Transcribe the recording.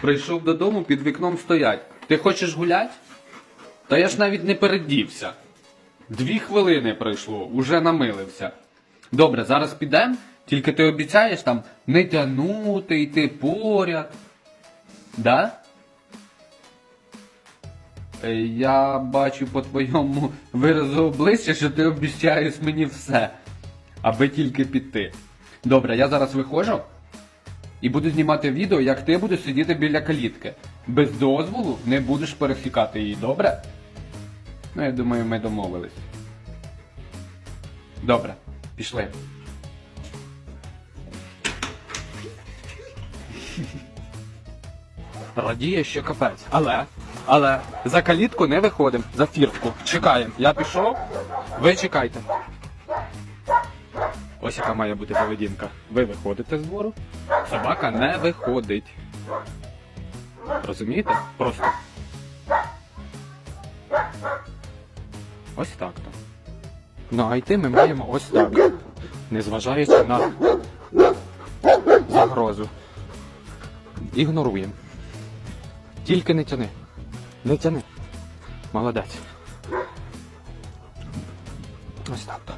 Прийшов додому, під вікном стоять. Ти хочеш гулять? Та я ж навіть не передівся. Дві хвилини пройшло, уже намилився. Добре, зараз підемо, тільки ти обіцяєш там не тянути, йти поряд. Да? Е, Я бачу по твоєму виразу обличчя, що ти обіцяєш мені все, аби тільки піти. Добре, я зараз виходжу і буду знімати відео, як ти будеш сидіти біля калітки. Без дозволу не будеш пересікати її, добре? Ну, я думаю, ми домовились. Добре, пішли. Радіє, що капець. Але, але, за калітку не виходимо, за фіртку. Чекаємо. Я пішов, ви чекайте. Ось яка має бути поведінка. Ви виходите з двору, собака не виходить. Розумієте? Просто. Ось так то. Ну а йти ми маємо ось так. Незважаючи на загрозу. Ігноруємо. Тільки не тяни. Не тяни. Молодець. Ось так то.